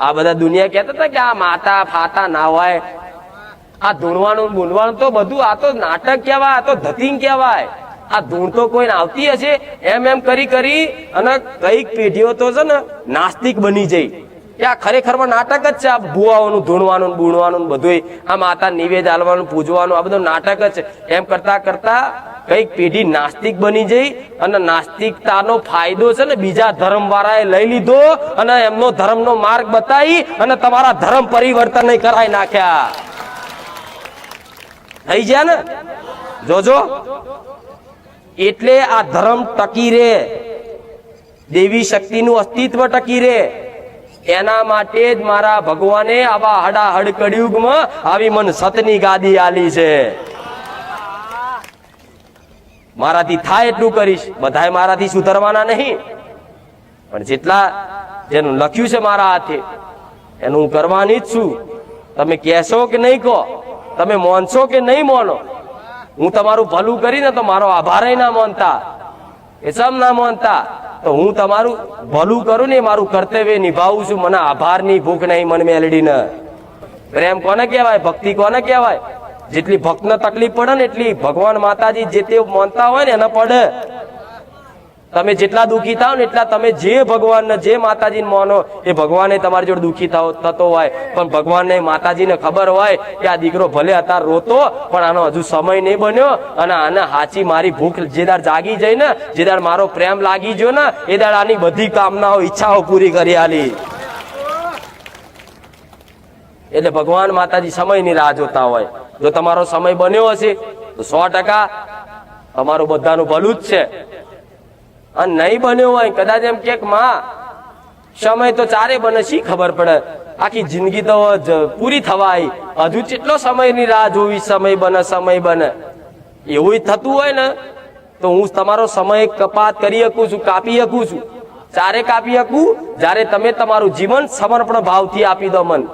આ બધા દુનિયા કહેતા હતા કે આ માતા ફાતા ના હોય. આ ધૂણવાનું બૂંદવાનું તો બધું, આ તો નાટક કહેવાય, આ તો ધતિંગ કહેવાય. આ ધૂણ તો કોઈને આવતી હશે. એમ એમ કરી કરી અને કંઈક પેઢીઓ તો છે ને નાસ્તિક બની જઈ કે આ ખરેખરમાં નાટક જ છે. આ ભુવાઓનું ધૂણવાનું બૂણવાનું બધું આ માતા નિવેદ આલવાનું, પૂજવાનું, આ બધું નાટક જ છે. એમ કરતા કરતા કંઈક પેઢી નાસ્તિક બની જઈ અને નાસ્તિકતાનો ફાયદો છે ને બીજા ધર્મ વાળાએ લઈ લીધો અને એમનો ધર્મનો માર્ગ બતાવી અને તમારા ધર્મ પરિવર્તન કરાવી નાખ્યા. થઈ ગયા ને? જોજો. એટલે આ ધર્મ ટકી રે. દેવી શક્તિનું અસ્તિત્વ ટકી રહે એના માટે જ મારા ભગવાને આવા હડાહડ કળિયુગમાં આવી મન સતની ગાદી આલી છે. મારાથી થાય એટલું કરીશ. બધાય મારાથી સુધરવાના નહીં. પણ જેટલા જેનું લખ્યું છે મારા હાથે, એનું હું કરવાની જ છું. તમે કહેશો કે નહીં કહો. તમે માનશો કે નહીં માનો. હું તમારું ભલું કરીને તો મારો આભારે ના માનતા. એ સમ ના માનતા. તો હું તમારું ભલું કરું ને મારું કર્તવ્ય નિભાવું છું. મને આભારની ભૂખ નહીં, મન મેલડીને. પ્રેમ કોને કહેવાય? ભક્તિ કોને કહેવાય? જેટલી ભક્તને તકલીફ પડે ને એટલી ભગવાન માતાજી જે તે માનતા હોય ને એને પડે. તમે જેટલા દુઃખી થાવ ને એટલા તમે જે ભગવાનને જે માતાજીને માનો, એ ભગવાને તમારી જોડે દુઃખી થાવ થતો હોય. પણ ભગવાનને માતાજીને ખબર હોય કે આ દીકરો ભલે અત્યારે રોતો, પણ આનો હજુ સમય નહીં બન્યો અને આને હાચી મારી ભૂખ જે દાડ જાગી જઈ ને, જે દાડ મારો પ્રેમ લાગી ગયો ને, એ દાડ આની બધી કામનાઓ, ઈચ્છાઓ પૂરી કરી આલી. એટલે ભગવાન માતાજી સમયની રાહ જોતા હોય. જો તમારો સમય બન્યો હશે, તો સો ટકા તમારું બધાનું ભલું જ છે. અને નહીં બન્યો હોય, કદાચ એમ કે માં, સમય તો ચારે બને શી ખબર પડે. આખી જિંદગી તો પૂરી થવાય. હજુ કેટલો સમયની રાહ જોવી, સમય બને સમય બને. એવું થતું હોય ને, તો હું તમારો સમય કપાત કરી શકું છું, કાપી શકું છું. ચારે કાપી શકું? જ્યારે તમે તમારું જીવન સમર્પણ ભાવથી આપી દો મન.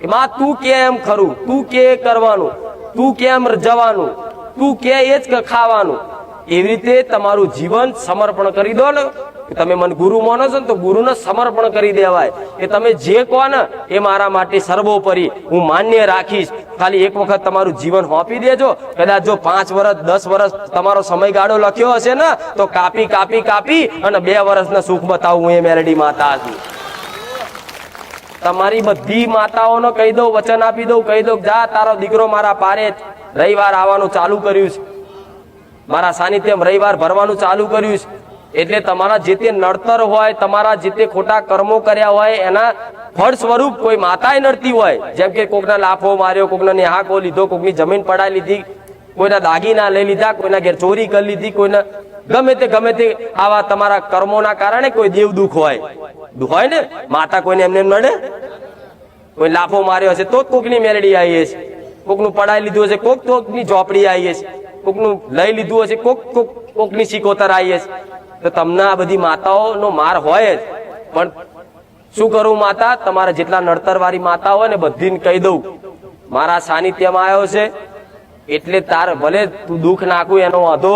એમાં તું કે એમ ખરું? તું કે કરવાનું? તું કેમ જવાનું? તું કે એ જ ખાવાનું? એવી રીતે તમારું જીવન સમર્પણ કરી દો ને. તમે મને ગુરુ માનો છો ને, તો ગુરુને સમર્પણ કરી દેવાય. કે તમે જે કહો ને, એ મારા માટે સર્વોપરી. હું માન્ય રાખીશ. ખાલી એક વખત તમારું જીવન હોપી દેજો. કદાચ જો પાંચ વર્ષ દસ વર્ષ તમારો સમયગાળો લખ્યો હશે ને, તો કાપી કાપી કાપી અને બે વર્ષના સુખ બતાવું હું એ મેલડી માતા છું તમારી બધી માતાઓનો કહી દઉં, વચન આપી દઉં, કહી દઉં જા, તારો દીકરો મારા પારે રવિવાર આવવાનું ચાલુ કર્યું છે. મારા સાનિધ્યમ રવિવાર ભરવાનું ચાલુ કર્યું છે. એટલે તમારા જે તે નડતર હોય, તમારા જે તે ખોટા કર્મો કર્યા હોય, એના ફળ સ્વરૂપ કોઈ માતાએ નડતી હોય. જેમ કે કોકના લાફો માર્યો, કોકના નેહાકો લીધો, કોકની જમીન પડાઈ લીધી, કોઈના દાગીના લઈ લીધા, કોઈના ઘેર ચોરી કરી લીધી, કોઈના ગમે તે ગમે તે આવા તમારા કર્મોના કારણે કોઈ દેવ દુઃખ હોય. હોય ને? માતા કોઈને એમને એમ નડે? કોઈ લાફો માર્યો હશે તો કોકની મેલડી આવી છે કોકનું પડાઈ લીધું હશે, કોક કોકની ઝોપડી આવી છે કોકનું લઈ લીધું હશે, કોક કોક કોકની સિકોતર આવી હશે. તો તમને આ બધી માતાઓનો માર હોય જ. પણ શું કરું માતા? તમારા જેટલા નડતરવાળી માતા હોય ને બધીને કહી દઉં. મારા સાનિધ્યમાં આવ્યો છે. એટલે તાર ભલે તું દુઃખ નાખું, એનો વાંધો.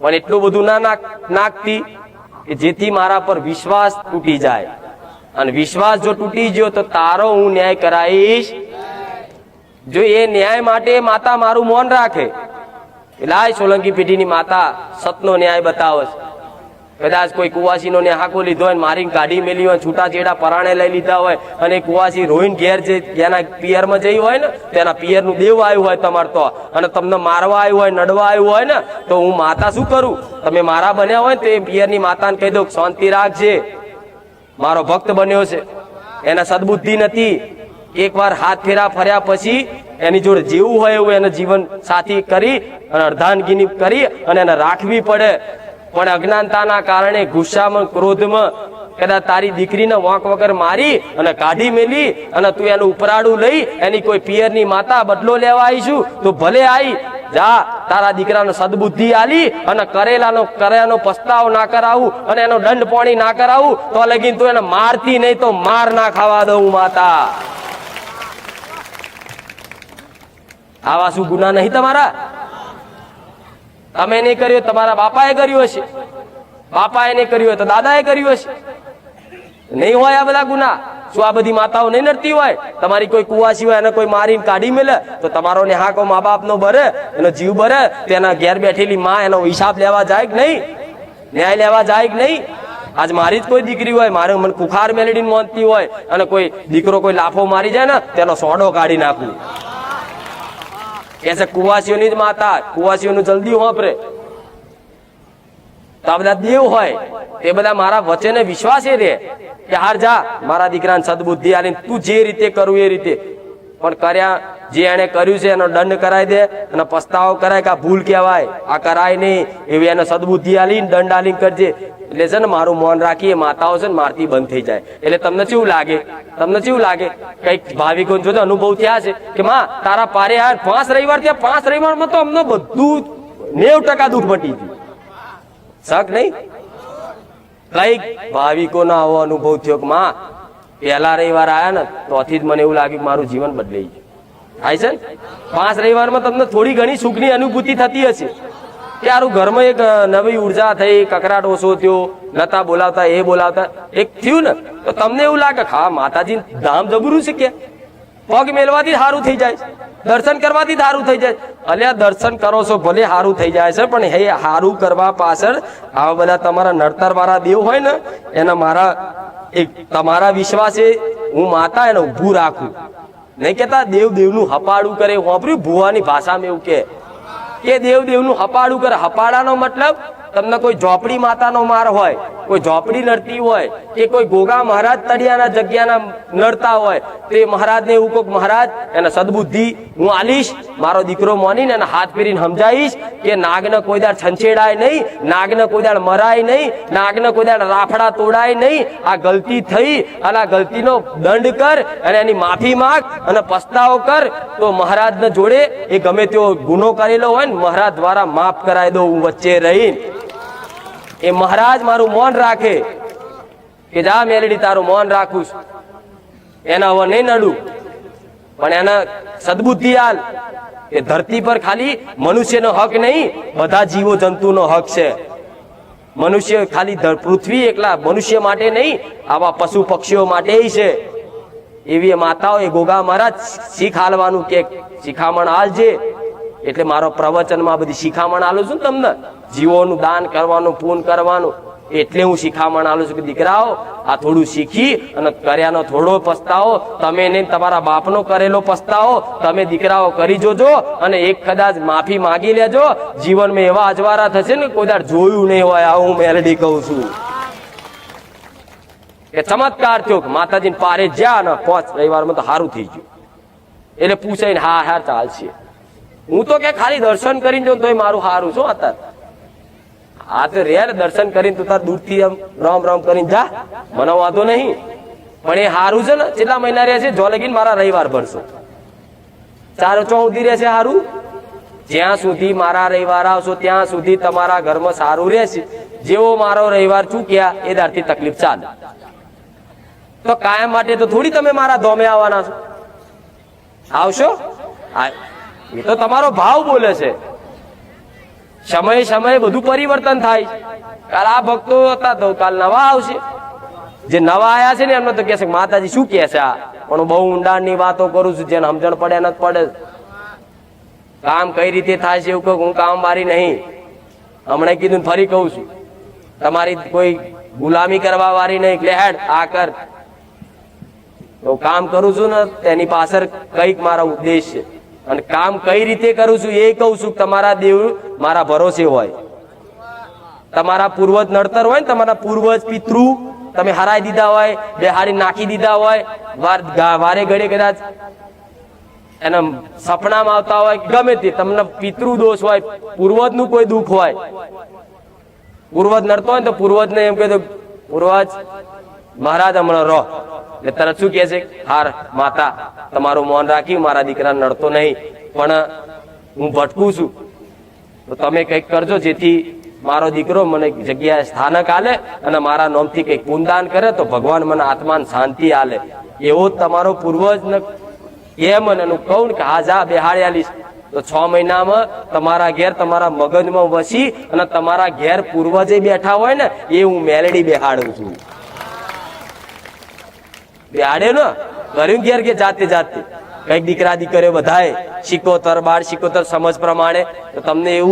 પણ એટલું બધું ના નાખ નાખતી કે જેથી મારા પર વિશ્વાસ તૂટી જાય. અને વિશ્વાસ જો તૂટી ગયો તો તારો હું ન્યાય કરાવીશ જો એ ન્યાય માટે માતા મારું મૌન રાખે એટલે આ સોલંકી પેઢીની માતા સતનો ન્યાય બતાવે કદાચ કોઈ કુવાસીનો ને હાકો લીધો હોય મારી કાઢી મેલી હોય છૂટાછેડા પરાણે લઈ લીધા હોય અને કુવાસી રોઈન ઘેર જે જેના પિયરમાં જઈ હોય ને તેના પિયરનું દેવ આવ્યું હોય તમારે તો. અને તમને મારવા આવ્યું હોય, નડવા આવ્યું હોય ને, તો હું માતા શું કરું? તમે મારા બન્યા હોય તો એ પિયરની માતાને કહી દો શાંતિ રાખજે. મારો ભક્ત બન્યો છે. એના સદબુદ્ધિ નથી. એકવાર હાથ ફેરા ફર્યા પછી એની જોડે જેવું હોય એવું એને જીવન સાથી કરી અને અર્ધાંગીની કરી અને એને રાખવી પડે. પણ અજ્ઞાનતાના કારણે ગુસ્સામાં, ક્રોધમાં કદાચ તારી દીકરીને વાંક વગર મારી અને કાઢી મેલી અને તું એનું ઉપરાડું લઈ એની કોઈ પિયરની માતા બદલો લેવા આવીશું, તો ભલે આવી જા, તારા દીકરાને સદબુદ્ધિ આલી અને કરેલાનો, કર્યાનો પસ્તાવ ના કરાવું અને એનો દંડ પાણી ના કરાવું, તો લગીન તું એને મારતી નહીં તો માર ના ખાવા દઉં માતા. આવા શું ગુના નહીં તમારા? તમે નહીં કર્યું તમારા બાપાએ કર્યું હશે. બાપાએ નહીં કર્યું હોય તો દાદાએ કર્યું હશે. નહીં હોય આ બધા ગુના. શું આ બધી માતાઓ નહીં નડતી હોય, તમારી કોઈ કુવા સિવાય એને કોઈ મારીને કાઢી મેલે, તો તમારો ને હાકો મા બાપનો ભરે એનો જીવ ભરે તેના ઘેર બેઠેલી માં એનો હિસાબ લેવા જાય કે નહીં? ન્યાય લેવા જાય કે નહીં? આજ મારી જ કોઈ દીકરી હોય, મારે મને કુખાર મેલેડીને મોનતી હોય, અને કોઈ દીકરો કોઈ લાફો મારી જાય ને, તેનો સોડો કાઢી નાખું. કે કુવાસીઓની જ માતા, કુવાસીઓનું જલ્દી વાપરે. તો બધા દેવ હોય, તે બધા મારા વચને વિશ્વાસ એ રે કે, હાર જા, મારા દીકરાને સદબુદ્ધિ આલીને તું જે રીતે કરવું એ રીતે. પણ કર્યા જે એને કર્યું છે એનો દંડ કરાવી દે અને પસ્તાવો કરાય કે આ ભૂલ કહેવાય. આ કરાય નહીં. એવી એને સદબુદ્ધિ આલીને, દંડ આલીને કરજે. એટલે છે ને મારું મૌન રાખીએ, માતાઓ છે ને મારતી બંધ થઈ જાય. એટલે તમને કેવું લાગે? તમને કેવું લાગે? કંઈક ભાવિકો જો અનુભવ થયા છે કે માં, તારા પારે યાર પાંચ રવિવાર થયા. પાંચ રવિવારમાં તો અમને બધું નેવ ટકા દુઃખ મટી ગયું. શક નહીં? કંઈક ભાવિકોનો આવો અનુભવ થયો કે માં, પહેલા રવિવાર આયા ને તોથી જ મને એવું લાગ્યું કે મારું જીવન બદલાઈ ગયું. થાય છે? ને પાંચ રવિવારમાં તમને થોડી ઘણી સુખની અનુભૂતિ થતી હશે. કે આરું ઘરમાં એક નવી ઊર્જા થઈ, કકરાટ ઓછો થયો નતા બોલાવતા, એ બોલાવતા, એક થયું ને, તો તમને એવું લાગે હા, માતાજી ધામ જબરું છે કે? પગ મેલવાથી સારું થઈ જાય, દર્શન કરવાથી સારું થઈ જાય. અલ્યા, દર્શન કરો છો, ભલે સારું થઈ જાય છે, પણ હે સારું કરવા પાછળ આવા બધા તમારા નડતર વાળા દેવ હોય ને, એના મારા, એક તમારા વિશ્વાસે હું માતા એને ઊભું રાખું. નહીં કેતા દેવ દેવનું હપાડું કરે, વાપર્યું ભુવાની ભાષામાં એવું કે દેવ દેવનું હપાડું કરે, હપાડાનો મતલબ તમને કોઈ ઝોપડી માતાનો માર હોય, કોઈ ઝોપડી નડતી હોય, કે કોઈ ગોગા મહારાજ તળિયાના જગ્યાના નડતા હોય, તો મહારાજને એવું કહું મહારાજ, એને સદબુદ્ધિ, હું આલીશ, મારો દીકરો મોનીને એને હાથ ફેરીને સમજાવીશ કે નાગને કોઈ દાડ છંછેડાય નહીં, નાગને કોઈ દાડ મરાય નહીં, નાગને કોઈ દાડ રાફડા તોડાય નહીં, આ ગલતી થઈ અને આ ગલતીનો દંડ કર અને એની માફી માંગ અને પસ્તાવો કર. તો મહારાજને જોડે એ ગમે તેવો ગુનો કરેલો હોય ને, મહારાજ દ્વારા માફ કરાવી દો, હું વચ્ચે રહીને. એ મહારાજ મારું મૌન રાખે કે જા મેલડી તારું મૌન રાખું એના હવે નહીં નડું. પણ એના સદબુદ્ધિ હાલ એ ધરતી પર ખાલી મનુષ્યનો હક નહીં, બધા જીવો જંતુનો હક છે. મનુષ્ય ખાલી પૃથ્વી એકલા, મનુષ્ય માટે નહીં, આવા પશુ પક્ષીઓ માટે છે. એવી માતાઓ એ ગોગા મહારાજ શીખ હાલવાનું કે શિખામણ હાલજે એટલે મારો પ્રવચનમાં બધી શિખામણ આલું છું તમને. જીવોનું દાન કરવાનું, પૂન કરવાનું, એટલે હું શિખામણ આલું છું કે દીકરાઓ, આ થોડું શીખી અને કર્યાનો થોડો પસ્તાવો, તમે નહીં તમારા બાપનો કરેલો પસ્તાવો, તમે દીકરાઓ કરી જોજો અને એક કદાચ માફી માગી લેજો. જીવનમાં એવા અજવારા થશે ને કોઈ દાડ જોયું નહીં હોય, આવું હું મેલડી કહું છું. કે ચમત્કાર થયો માતાજીને પારે જ્યાં ને પાંચ રવિવારમાં તો સારું થઈ ગયું. એટલે પૂછે ને હા હા, ચાલશે. હું તો કે ખાલી દર્શન કરીને જો તોય મારું હારું, શું અત્યારે આ તો રે દર્શન કરીને તું તાર દૂરથી આમ રામ રામ કરીને જા. મને વાંધો નહીં. પણ એ હારું છે ને, કેટલા મહિના રહે છે? જો લગીને મારા રવિવાર ભરશો. ચાર ચૌદી રહેશે હારું? જ્યાં સુધી મારા રવિવાર આવશો, ત્યાં સુધી તમારા ઘરમાં સારું રહેશે. જેવો મારો રવિવાર ચૂક્યા, એ દારથી તકલીફ ચાલે. તો કાયમ માટે તો થોડી તમે મારા ધોમે આવવાના છો. આવશો? તો તમારો ભાવ બોલે છે. સમય સમયે બધું પરિવર્તન થાય કાલ આ ભક્તો હતા તો કાલ નવા આવશે. જે નવા આયા છે ને એમને તો કહે છે કે માતાજી શું કહે છે આ? પણ બહુ ઊંડાણની વાતો કરું છું, જેને સમજણ પડે ન પડે કામ કઈ રીતે થાય છે એવું કહું હું કામ મારી નહીં. હમણાં કીધું ફરી કહું છું. તમારી કોઈ ગુલામી કરવા વાળી નહીં, એટલે હેડ, આ કર. તો કામ કરું છું ને, તેની પાછળ કંઈક મારા ઉદ્દેશ છે. અને કામ કઈ રીતે કરું છું એ કહું છું તમારા દેવ મારા ભરોસે હોય. તમારા પૂર્વજ નડતર હોય ને તમારા પૂર્વજ પિતૃ, તમે હરાઈ દીધા હોય, બેહાડી નાખી દીધા હોય, વાર વારે ઘડે કદાચ એના સપનામાં આવતા હોય ગમે તે તમને પિતૃ દોષ હોય પૂર્વજનું કોઈ દુઃખ હોય. પૂર્વજ નડતો હોય તો પૂર્વજ ને એમ કહે પૂર્વજ, મહારાજ હમણાં રહો. એટલે તરત શું કહે છે? હાર, માતા, તમારું મૌન રાખ્યું, મારા દીકરા નડતો નહીં, પણ હું ભટકું છું. તો તમે કંઈક કરજો, જેથી મારો દીકરો મને જગ્યાએ સ્થાનક આલે અને મારા નામથી કંઈક પુનદાન કરે તો ભગવાન મને આત્માને શાંતિ આલે. એવો તમારો પૂર્વજ એમ અને હું કહું કે, હા, જા, બેહાડી તો છ મહિનામાં તમારા ઘેર તમારા મગજમાં વસી અને તમારા ઘેર પૂર્વજે બેઠા હોય ને, એ હું મેલડી બેહાડું છું. બેહાડે ને? કર્યું ઘેર કે જાતે જાતે? કંઈક દીકરા દીકરીઓ બધાએ શીખોતર બાળ શીખોતર સમજ પ્રમાણે. તો તમને એવું